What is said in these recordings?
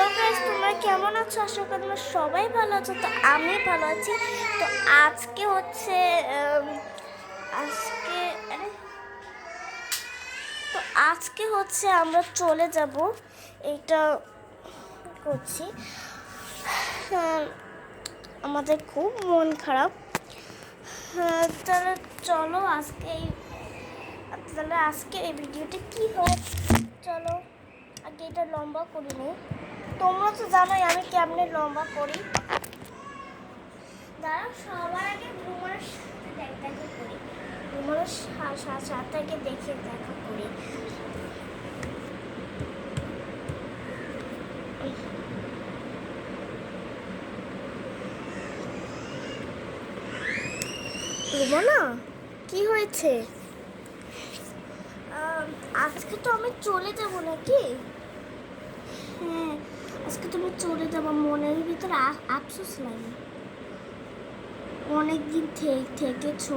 Hello guys তোমরা কেমন আছো? আশা করি তোমরা সবাই ভালো আছো। তো আমি ভালো আছি। তো আজকে হচ্ছে আজকে তো আজকে হচ্ছে আমরা চলে যাব। এইটা করছি। হ্যাঁ, আমাদের খুব মন খারাপ। হ্যাঁ, তাহলে চলো আজকে এই তাহলে আজকে এই ভিডিওটা কী হোক? চলো আগে এটা লম্বা করি নি তোমরা তো জানোই আমি কেমনে লম্বা করি। দাঁড়া সবার আগে ভ্রমণের সাথে দেখা করি। ভ্রমণের সাথে দেখে দেখা করি। রুমনা, কি হয়েছে? আজকে তো আমি চলে যাব নাকি? হ্যাঁ আজকে তুমি চলে যাব মনের ভিতরে আফসোস লাগে। অনেক দিন থেকেছো।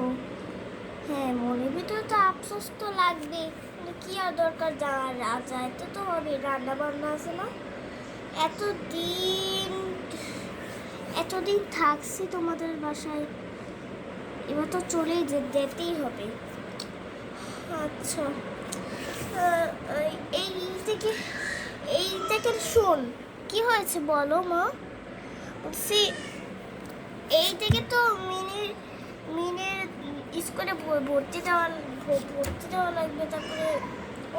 হ্যাঁ মনের ভিতরে তো আফসোস তো লাগবে। কিন্তু কি আর দরকার যাওয়ার? যা যাইতে তো হবে রান্না বান্না আছে না? এতদিন এতদিন থাকছি তোমাদের বাসায়। এবার তো চলেই যেতেই হবে। আচ্ছা। এই থেকে এই থেকে শোন। কি হয়েছে বলো মা? বলছি, এই থেকে তো মিনির মিনের স্কুলে ভর্তি দেওয়া ভর্তি দেওয়া লাগবে, তারপরে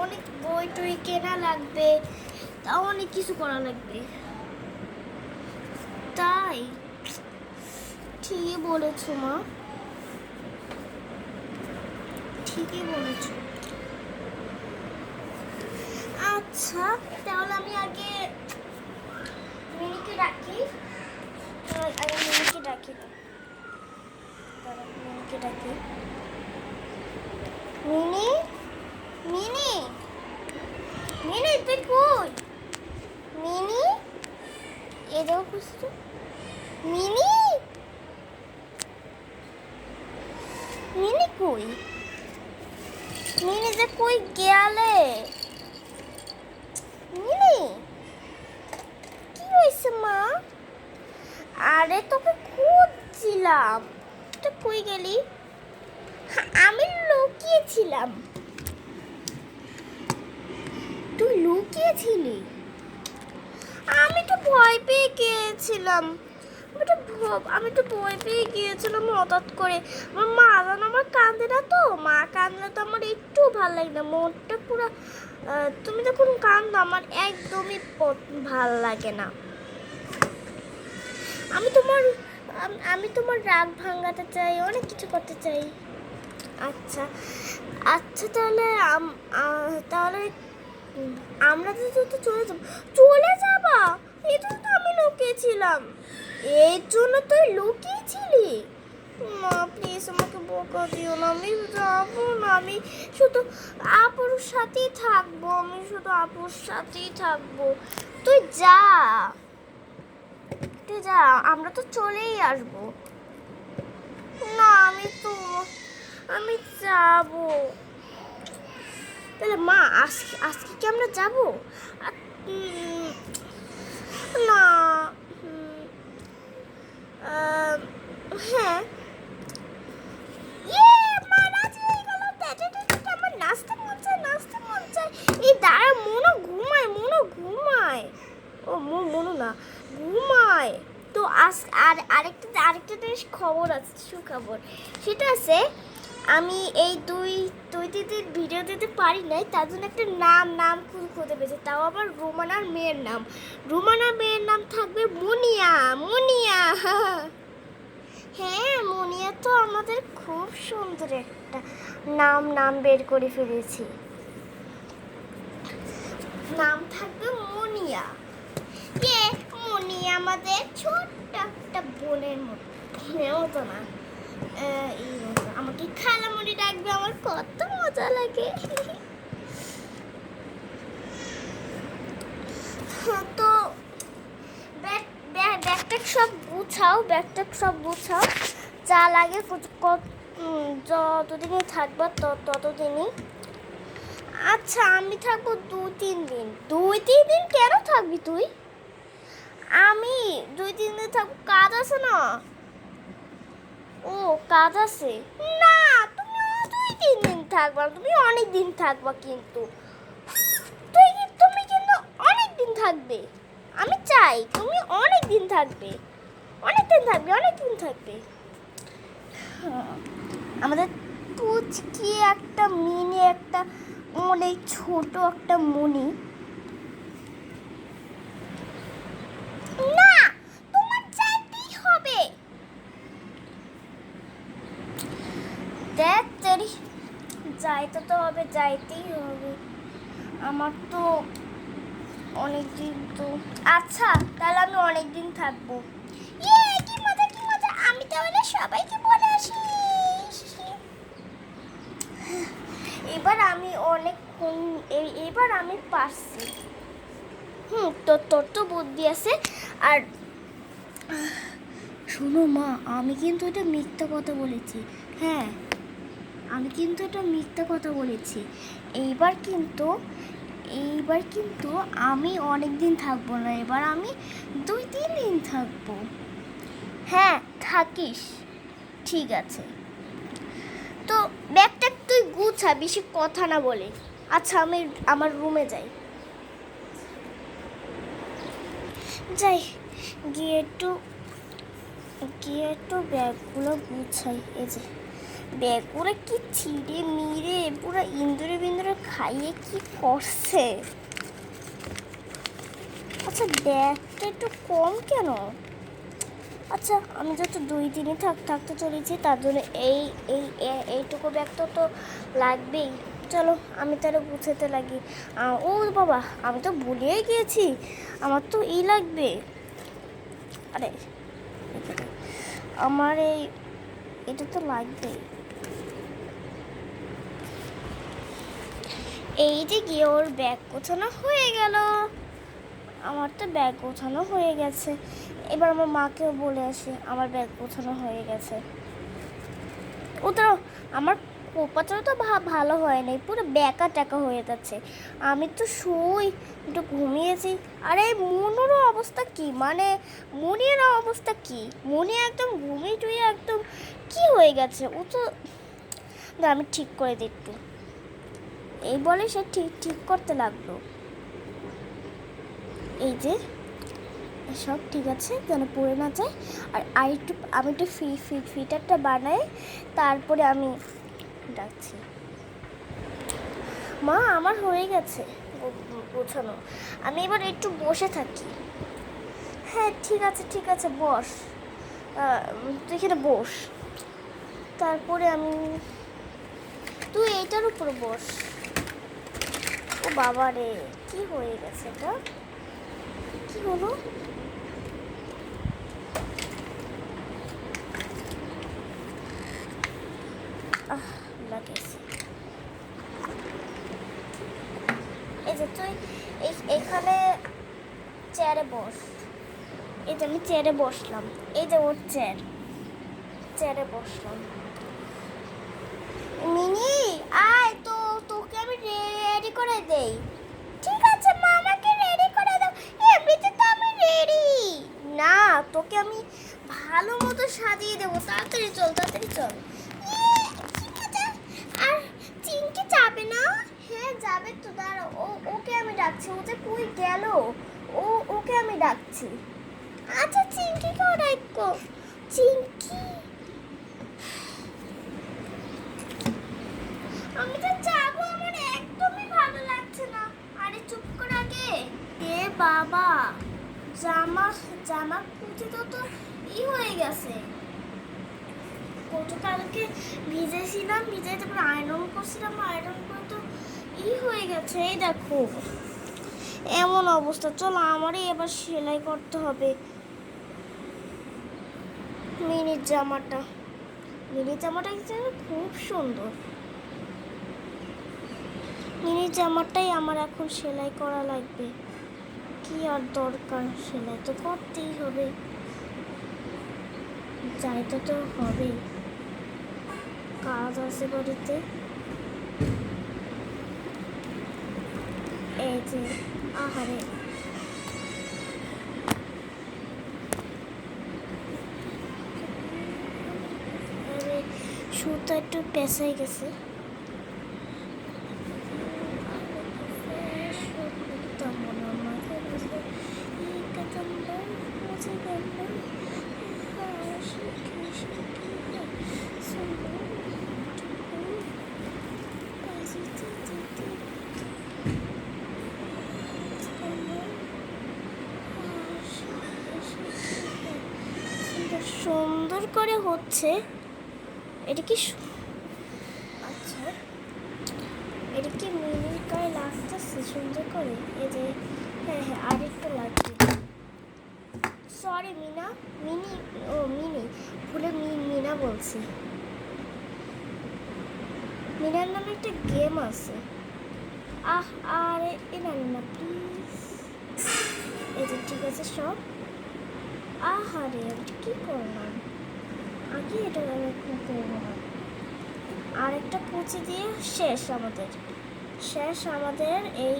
অনেক বই টই কেনা লাগবে, তাও অনেক কিছু করা লাগবে। তাই, ঠিকই বলেছ মা। ঠিকই বলেছ। আচ্ছা তাহলে আমি আগে মিনিকে ডাকি আগে মিনিকে ডাকি মিনিকে ডাকি মিনি মিনি মিনি, তুই কই? মিনি, এ যাও খুঁজছো মিনি মিনি কই? মিনি যে কই গেলে মিনি কি হয়েছে মা আরে তোকে খুঁজছিলাম। তুই কই গেলি? হ্যাঁ, আমি লুকিয়েছিলাম। তুই লুকিয়েছিলি? আমি তো ভয় পেয়ে গিয়েছিলাম। আমি তো আমি তো ভয় পেয়ে গিয়েছিলাম হঠাৎ করে। আমার মা যেন আমার কাঁদে না তো। মা কাঁদলে তো আমার একটু ভালো লাগে না। মনটা পুরো তুমি যখন কান্দো আমার একদমই ভালো লাগে না। আমি তোমার আমি তোমার রাগ ভাঙাতে চাই, অনেক কিছু করতে চাই। আচ্ছা আচ্ছা তাহলে তাহলে আমরা তো তো- চলে যাব। চলে যাবা? এটা তো আমি লুকিয়েছিলাম। এর জন্য তুই লুকিয়েছিলি? মা প্লিজ আমাকে বকা দিও না। আমি যাব না। আমি শুধু আপুর সাথেই থাকব। আমি শুধু আপুর সাথেই থাকব। তুই যা। তুই যা, আমরা তো চলেই আসব। না, আমি তো, আমি যাব। তাহলে মা আজকে আজকে কি আমরা যাব আ- উম, না উম, আহ, হ্যাঁ ইয়ে, মা রাজি হয়ে গেল। টা টা টা টা টা, আমার নাচতে মন চায়, নাচতে মন চায়। এই দাঁড়া, মনও ঘুমায়, মনও ঘুমায়। ও, মো- মনও না, ঘুমায়। তো আজ আর আরেকটা আরেকটা জিনিস খবর আছে সুখবর সেটা আছে আমি এই দুই দুই তিন দিন দিতে পারি নাই, তার জন্য একটা নাম নাম খুঁজে খুঁজে পেয়েছে। তাও আবার রোমানার মেয়ের নাম। রোমানার মেয়ের নাম থাকবে মুনিয়া মুনিয়া। হ্যাঁ মুনিয়া তো আমাদের খুব সুন্দর একটা নাম নাম বের করে ফেলেছি। নাম থাকবে মুনিয়া। কে? মুনিয়া আমাদের ছোট্ট একটা বোনের মতো। বোনের মতো না। আমাকে খালামুনি ডাকবে, আমার কত মজা লাগে। তো, ব্যাগ ব্যাগ, ব্যাগটা সব গুছাও, ব্যাগটা সব গুছাও। যা লাগে যতদিনই থাকবা তত- ততদিনই। আচ্ছা আমি থাকব দু তিন দিন। দুই, তিন দিন কেন থাকবি তুই? আমি দুই, তিন দিন থাকব, কাজ আছে না? ও, কাজ আছে? না, তুমি দুই তিন দিন থাকবা তুমি অনেক দিন থাকবা কিন্তু। তুই তুমি কিন্তু অনেক দিন থাকবে। আমি চাই তুমি অনেক দিন থাকবে। অনেক দিন থাকবে, অনেক দিন থাকবে। আমাদের পুচকি একটা, মিনি একটা অনেক ছোট একটা মনি না তোমার চাইতেই হবে দেখ তেরি যাইতে তো হবে, যাইতেই হবে। আমার তো অনেক দিন তো আচ্ছা তাহলে আমি অনেক দিন থাকব। ইয়ে কি মজা কি মজা। আমি তাহলে সবাইকে বলে আসি। এবার আমি অনেকক্ষণ এবার আমি পারছি। হুম তোর তোর তো বুদ্ধি আছে। আর শোনো মা, আমি কিন্তু এটা মিথ্যা কথা বলেছি। হ্যাঁ আমি কিন্তু এটা মিথ্যা কথা বলেছি। এইবার কিন্তু এইবার কিন্তু আমি অনেক দিন থাকব না, এবার আমি দুই, তিন দিন থাকব। হ্যাঁ থাকিস। ঠিক আছে। তো ব্যাগটা তুই গুছা, বেশি কথা না বলে। আচ্ছা আমি আমার রুমে যাই। যাই, গিয়ে একটু গিয়ে একটু ব্যাগগুলো গুছাই, এই যে। ব্যাগগুলো কি ছিঁড়ে মিড়ে পুরো ইন্দুরে বিন্দুরে খাইয়ে কি করছে? আচ্ছা ব্যাগটা একটু কম কেন? আচ্ছা আমি যত দুই দিনই থাক, থাকতে চলেছি, তার জন্য এই এই এইটুকু ব্যাগ তো তো লাগবেই। চলো, আমি তাহলে গুছাতে লাগি। ও বাবা, আমি তো ভুলিয়ে গিয়েছি। আমার তো এই লাগবে। আরে আমার এই, এটা তো লাগবে এই যে গিয়ে ওর ব্যাগ গোছানো হয়ে গেল। আমার তো ব্যাগ গোছানো হয়ে গেছে। এবার আমার মাকেও বলে আসি, আমার ব্যাগ গোছানো হয়ে গেছে। ও তো আমার কোপাটাও তো ভালো হয় নাই, পুরো ব্যাকা টাকা হয়ে যাচ্ছে। আমি তো শুই, একটু ঘুমিয়েছি। আরে মনেরও অবস্থা কি? মানে মনের অবস্থা কি? মনে একদম ঘুমিয়ে টুয়ে একদম কি হয়ে গেছে? ও তো আমি ঠিক করে দিই একটু এই বলে সে ঠিক ঠিক করতে লাগল। এই যে, সব ঠিক আছে, যেন পড়ে না যায়। আর আর একটু আমি একটু ফি ফি ফিটারটা বানাই, তারপরে আমি ডাকছি। মা, আমার হয়ে গেছে গোছানো। আমি এবার একটু বসে থাকি। হ্যাঁ ঠিক আছে ঠিক আছে, বস। তুই এখানে বস। তারপরে আমি, তুই এইটার উপর বস। ও বাবা রে, কি হয়ে গেছে এটা? কি হলো? এই যে তুই এখানে চেয়ারে বস। এই যে আমি চেয়ারে বসলাম। এই যে ওর চেয়ার চেয়ারে বসলাম মিনি আয় তো তোকে আমি রেডি করে দেই ঠিক আছে মা আমাকে রেডি করে দাও এমনিতে তো আমি রেডি না তোকে আমি ভালো মতো সাজিয়ে দেবো তাড়াতাড়ি চল তাড়াতাড়ি চল ইয়ে, ঠিক আছে। আর চিনকি যাবে না হ্যাঁ যাবে তো দাঁড়া ও ওকে আমি ডাকছি ও যে কই গেল ও ওকে আমি ডাকছি। আচ্ছা চিনকি কেউ ডাকো চিনকি আমি তো যাব, আমার একদমই ভালো লাগছে না। আরে চুপ কর আগে। এ বাবা, জামা জামা কুচি তো তো ই হয়ে গেছে। গতকালকে ভিজেছিলাম, ভিজে তারপর আয়রন করছিলাম আয়রন করে তো ই হয়ে গেছে, এই দেখো। এমন অবস্থা। চলো, আমারই এবার সেলাই করতে হবে। মিনির জামাটা। মিনির জামাটা কিন্তু খুব সুন্দর। মিনির জামাটাই আমার এখন সেলাই করা লাগবে। কি আর দরকার? সেলাই তো করতেই হবে। যাইতে তো হবেই কাজ আছে বাড়িতে। এই যে আহারে। সুতা একটু পেঁচাই গেছে। সুন্দর করে হচ্ছে, এটা কি আচ্ছা এটা কি মিনির গায়ে লাগতেছে সুন্দর করে? এই যে হ্যাঁ হ্যাঁ আর একটু লাগবে। সরি মিনা, মিনি, ও, মিনি, ভুলে মিনা বলছি। মিনার নামে একটা গেম আছে। আহ, আরে, এ না প্লিজ এই যে, ঠিক আছে, সব। আহারে আমি কি করলাম? আগে এটা এখন করব না। আরেকটা কুচি দিয়ে শেষ আমাদের। শেষ আমাদের এই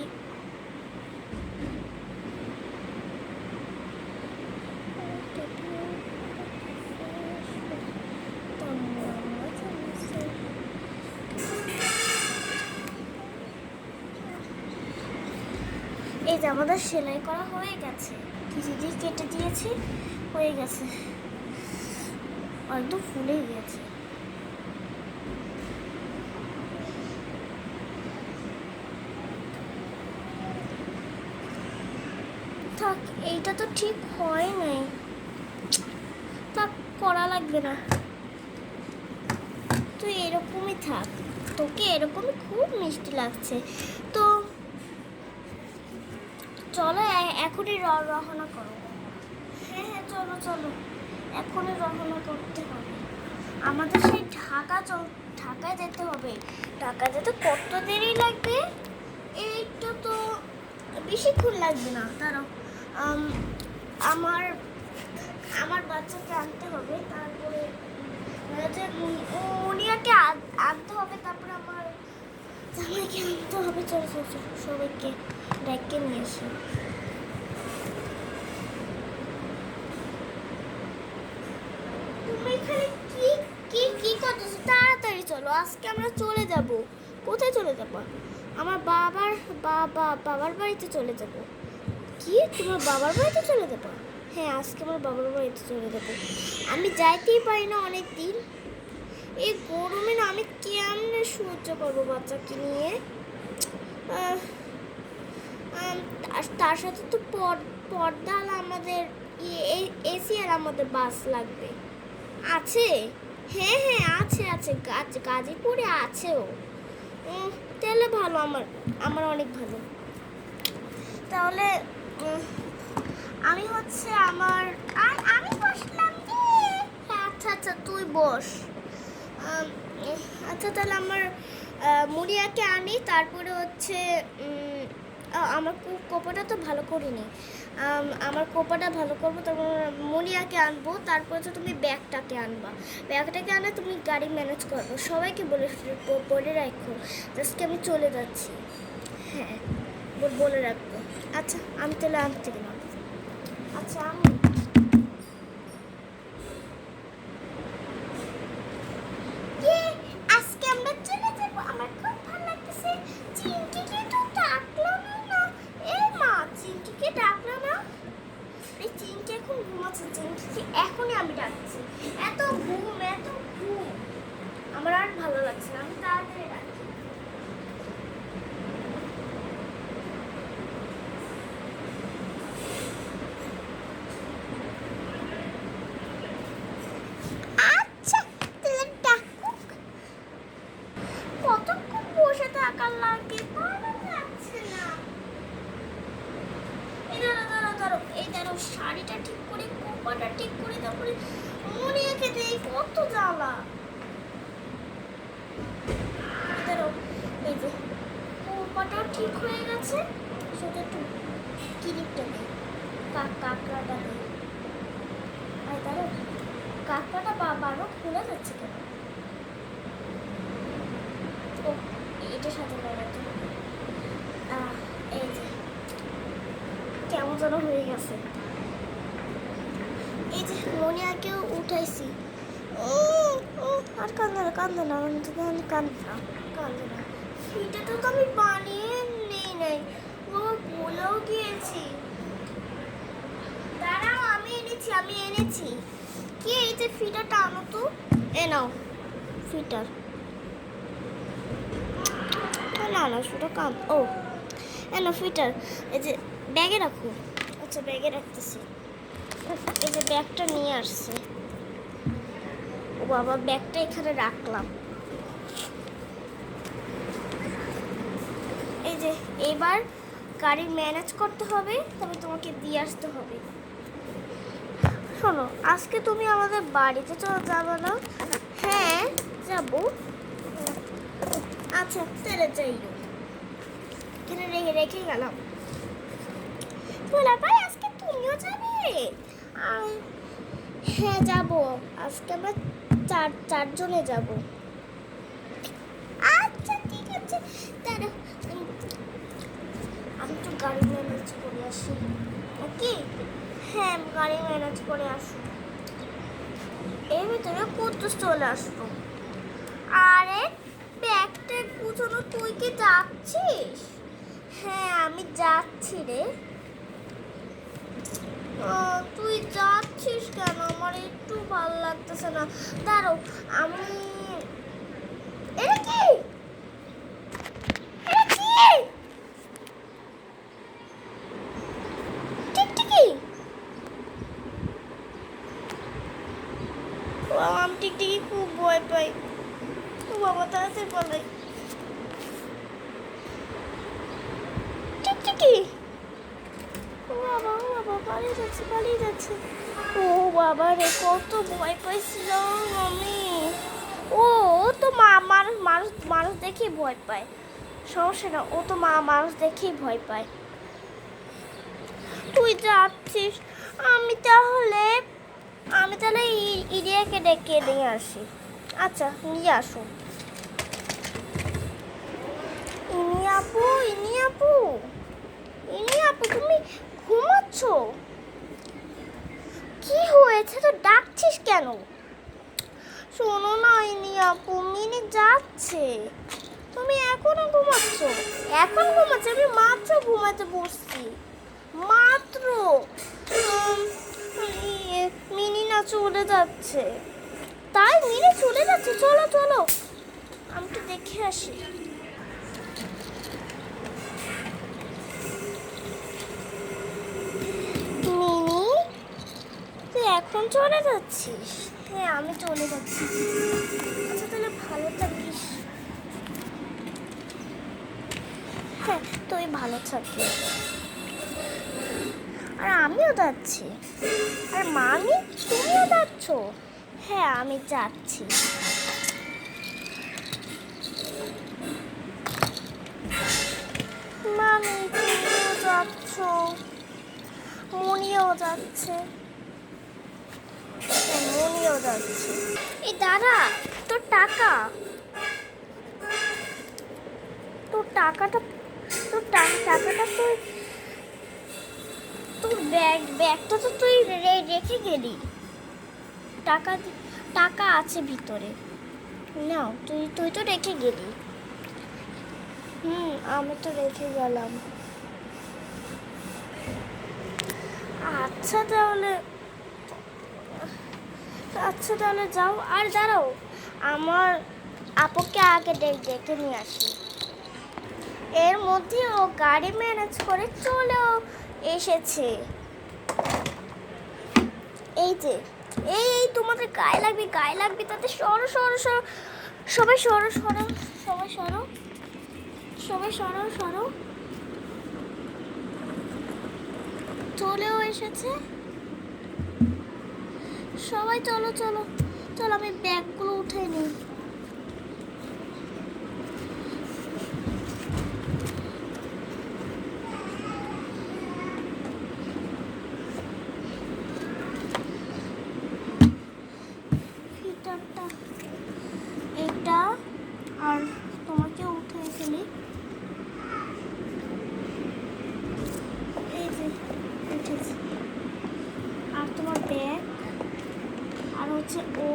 এই যে আমাদের সেলাই করা হয়ে গেছে। কিছু দিয়ে কেটে দিয়েছি। হয়ে গেছে। একদম ফুলে গেছে। থাক, এইটা তো ঠিক হয় নাই। থাক, করা লাগবে না। তুই এরকমই থাক। তোকে এরকমই খুব মিষ্টি লাগছে। তো চলো এখনই রওনা করো। চলো চলো। এখনই রওনা করতে হবে। আমাদের সেই ঢাকা ঢাকায় যেতে হবে। ঢাকা যেতে কত দেরি লাগবে? এইটা তো বেশিক্ষণ লাগবে না। দাঁড়াও। আমার আমার বাচ্চাকে আনতে হবে। তারপরে মুনি- মুনিয়াকে আনতে হবে। তারপরে আমার জামাইকে আনতে হবে। চলো চলো সবাইকে ডেকে নিয়ে এসে তুমি এখানে কি কি কি করতেছো চলো, আজকে আমরা চলে যাব। কোথায় চলে যাব? আমার বাবার বাবা, বাবার বাড়িতে চলে যাব। কি? তোমার বাবার বাড়িতে চলে যাব? হ্যাঁ আজকে আমার বাবার বাড়িতে চলে যাব। আমি যাইতেই পারি না অনেক দিন এই গরমে না আমি কেমনে সহ্য করব বাচ্চাকে নিয়ে? তার সাথে তো পর- পর্দা আমাদের এসি আর আমাদের বাস লাগবে। আছে? হ্যাঁ হ্যাঁ আছে আছে গাজ গাজীপুরে উম, তাহলে ভালো আমার আমার অনেক ভালো। তাহলে আমি হচ্ছে আমার আর আমি বসলাম হ্যাঁ, আচ্ছা আচ্ছা তুই বস। আচ্ছা তাহলে আমার মুড়িয়াকে আনি তারপরে হচ্ছে আমার কোপাটা তো ভালো করিনি। আমার কোপাটা ভালো করব, তারপর মনিয়াকে আনব, তারপরে তো তুমি ব্যাগটাকে আনবা। ব্যাগটাকে আনলে তুমি গাড়ি ম্যানেজ করব। সবাইকে বলে বলে রাখো আজকে আমি চলে যাচ্ছি। হ্যাঁ বলে রাখব। আচ্ছা আমি তাহলে আনতে গেলাম। আচ্ছা আমি ইয়ে, আজকে আমরা চলে যাব আমার খুব ভালো লাগতেছে চিঙ্কিকে তো ডাকলাম না এ মা চিঙ্কিকে ডাকলাম না এই চিঙ্কি এখন ঘুমাচ্ছে চিঙ্কিকে এখনই আমি ডাকছি এত ঘুম এত ঘুম আমার আর ভালো লাগছে না আমি তাড়াতাড়ি ডাকছি আচ্ছা তাহলে ডাকুক কতক্ষণ বসে থাকার লাগে ভালো লাগছে না এই দাঁড়ো দাঁড়ো দাঁড়ো এই দাঁড়ো শাড়িটা ঠিক করে কোপাটা ঠিক করে তারপরে মনে রেখে দেই কত জ্বালা এই দাঁড়ো এই যে কোপাটাও ঠিক হয়ে গেছে শুধু একটু কিলিপটা দিই কাক কাঁকড়াটা দিই আর দাঁড়ো কাঁকড়াটা বা- বারবার খুলে যাচ্ছে কেন ও এটা সাথে লাগাতে হবে। আহ, এই যে যেন হয়ে গেছে। এই যে মনিয়াকেও উঠাইছি। আর কান্দে না কান্দে না কান্দে না কান্দে না। ফিটাটা তো আমি বানিয়ে নেই নাই। ও ভুলেও গিয়েছি। দাঁড়াও, আমি এনেছি আমি এনেছি। কি এই যে ফিটাটা আনো তো? এ নাও, ফিটার। না না, সেটা কাম ও। এ না ফিটার। এই যে ব্যাগে রাখো। আচ্ছা ব্যাগে রাখতেছি। এই যে ব্যাগটা নিয়ে আসছে। ও বাবা, ব্যাগটা এখানে রাখলাম। এই যে, এবার গাড়ি ম্যানেজ করতে হবে, তবে তোমাকে দিয়ে আসতে হবে। শোনো, আজকে তুমি আমাদের বাড়িতে চলে যাবে না? হ্যাঁ যাব। আচ্ছা তাহলে যাইও এখানে রেখে রেখে গেলাম। বলা ভাই আজকে তুমিও যাবে। হ্যাঁ যাব। আজকে আমরা চার, চারজনে যাব। আচ্ছা ঠিক আছে। দাঁড়া আমি তো গাড়ি ম্যানেজ করে আসি। ওকে হ্যাঁ গাড়ি ম্যানেজ করে আসো। এর ভিতরে কুদ্দুস চলে আসলো আরে, ব্যাগটা গুছানো তুই কি যাচ্ছিস? হ্যাঁ আমি যাচ্ছি রে আহ, তুই যাচ্ছিস কেন আমার একটু ভালো লাগতেছে না। দাঁড়ো আমি এটা কি? এটা কি টিকটিকি ও আমি টিকটিকি খুব ভয় পাই ও বাবা তাড়াতাড়ি পালাই টিকটিকি ও বাবা ও বাবা পালিয়ে যাচ্ছে পালিয়ে যাচ্ছে ও বাবা রে কত ভয় পাইছিলাম আমি ও ও তো মা মানুষ মানুষ মানুষ দেখেই ভয় পায় সমস্যা না ও তো মা মানুষ দেখেই ভয় পায়। তুই যাচ্ছিস আমি তাহলে আমি তাহলে ইরিয়াকে ডেকে নিয়ে আসি। আচ্ছা নিয়ে আসো। ইনি আপু ইনি আপু ইনি আপু, তুমি ঘুমাচ্ছ? কি হয়েছে? তো ডাকছিস কেন? শোনো না, ইনি আপু, মিনি যাচ্ছে। তুমি এখনও ঘুমাচ্ছ? এখন ঘুমাচ্ছ? আমি মাত্র ঘুমাতে বসছি। মাত্র? মিনি না চলে যাচ্ছে। তাই মিনি চলে যাচ্ছে। চলো চলো। আমি তো দেখে আসি। মিনি, তুই এখন চলে যাচ্ছিস? হ্যাঁ আমি চলে যাচ্ছি। আচ্ছা তাহলে ভালো থাকিস হ্যাঁ তুই ভালো থাকিস। আর আমিও যাচ্ছি। আর মামি তুমিও যাচ্ছ? হ্যাঁ আমি যাচ্ছি। মামি তুমিও যাচ্ছ। মনিও যাচ্ছে। হ্যাঁ, মনিও যাচ্ছে। এই দাদা তোর টাকা। তোর টাকাটা তোর টা- টাকাটা তুই তোর ব্যাগ ব্যাগটা তো তুই রেখে গেলি। টাকা টাকা আছে ভিতরে। না তুই তুই তো রেখে গেলি। হুম, আমি তো রেখে গেলাম। আচ্ছা তাহলে আচ্ছা তাহলে যাও, আর দাঁড়াও। আমার আপুকে আগে ডেকে নিয়ে আসি এর মধ্যে ও গাড়ি ম্যানেজ করে চলেও এসেছে। এই যে, এই এই তোমাদের গায়ে লাগবে গায়ে লাগবে, তাতে সরো সরো সরো, সবাই সরো সরো, সবাই সরো সবাই সরো সরো। চলেও এসেছে। সবাই চলো চলো চলো, আমি ব্যাগগুলো উঠে নিই ফিটারটা এটা আর তোমাকে উঠে ফেলি এই যে উঠেছে আর তোমার ব্যাগ আর হচ্ছে ও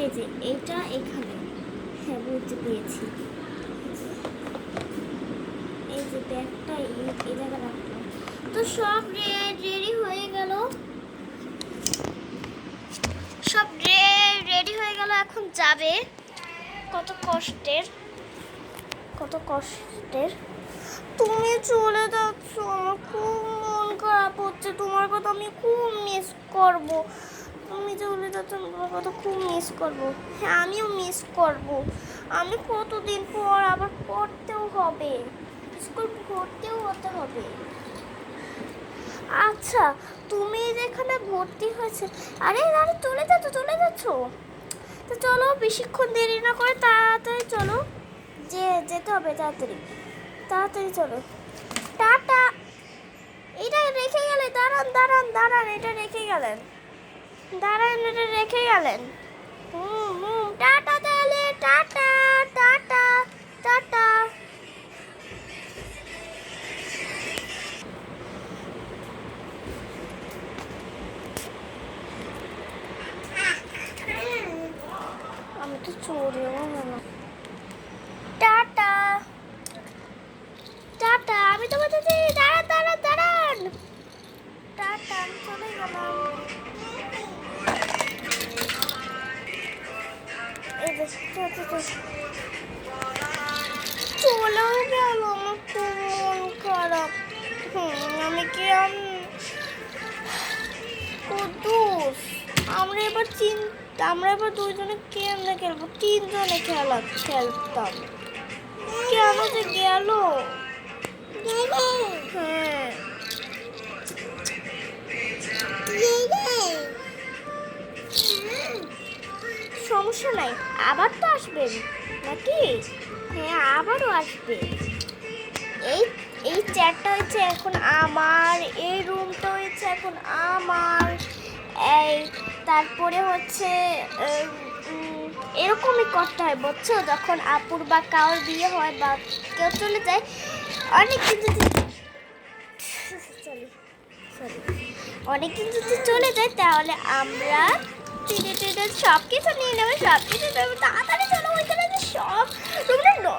এই যে এইটা এখানে পেরেছি এই যে ব্যাগটা, এই জায়গায় রাখলাম। তো সব রেডি হয়ে গেল। সব রেডি হয়ে গেল, এখন যাবে। কত কষ্টের। কত কষ্টের। তুমি চলে যাচ্ছ, আমার খুব মন খারাপ হচ্ছে। তোমার কথা আমি খুব মিস করব। তুমি চলে যাচ্ছ, তোমার কথা খুব মিস করব। হ্যাঁ আমিও মিস করব। আমি কতদিন পর আবার পড়তেও হবে? স্কুল ভর্তিও হতে হবে। আচ্ছা তুমি যেখানে ভর্তি হয়েছে, আরে আরে, চলে যাচ্ছ চলে যাচ্ছ। তো চলো, বেশিক্ষণ দেরি না করে তাড়াতাড়ি চলো। যে, যেতে হবে তাড়াতাড়ি। তাড়াতাড়ি চলো। টাটা। এটা রেখে গেলে দাঁড়ান দাঁড়ান দাঁড়ান, এটা রেখে গেলেন। দাঁড়ান, এটা রেখে গেলেন। হুম হুম, টাটা টাটা টাটা টাটা আমি তো চোরিও সমস্যা নাই। আবার তো আসবেন। নাকি? হ্যাঁ আবারও আসবে। এই এই চেয়ারটা হয়েছে এখন আমার, এই রুমটা হয়েছে এখন আমার। এই, তারপরে হচ্ছে এরকমই করতে হয়, বুঝছ? যখন আপুর বা কারোর বিয়ে হয় বা কেউ চলে যায়, অনেক কিছু অনেক কিছু চলে যায়, তাহলে আমরা টিনে সব কিছু নিয়ে নেব সব কিছু নেব। তাড়াতাড়ি চলো, ওইখানে যে সব রুমটা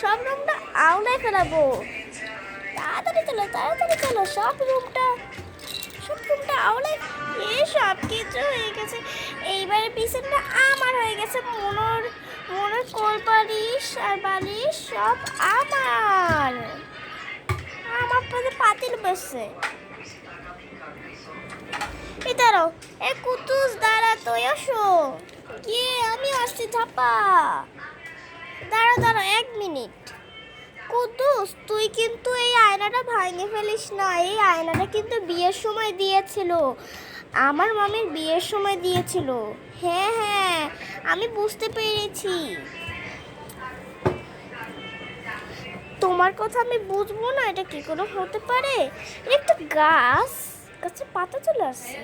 সব রুমটা আওলায় ফেলাবো। তাড়াতাড়ি চলো তাড়াতাড়ি চলো, সব রুমটা সব রুমটা আওলায় এ সব কিছু হয়ে গেছে। এইবারে বিছানাটা আমার হয়ে গেছে, মনোর মনোর কোল বালিশ আর বালিশ সব আমার। আমার পাতিল বসছে। দাঁড়াও। এ কুতুস, দাঁড়া তো, এসো। গিয়ে আমি আসছি ছাপা দাঁড়া দাঁড়া এক মিনিট। কুতুস, তুই কিন্তু এই আয়নাটা ভাঙে ফেলিস না। এই আয়নাটা কিন্তু বিয়ের সময় দিয়েছিল। আমার মামির বিয়ের সময় দিয়েছিল। হ্যাঁ হ্যাঁ আমি বুঝতে পেরেছি। তোমার কথা আমি বুঝব না, এটা কি করে হতে পারে? এটা একটা গাছ। গাছে পাতা চলে আসছে।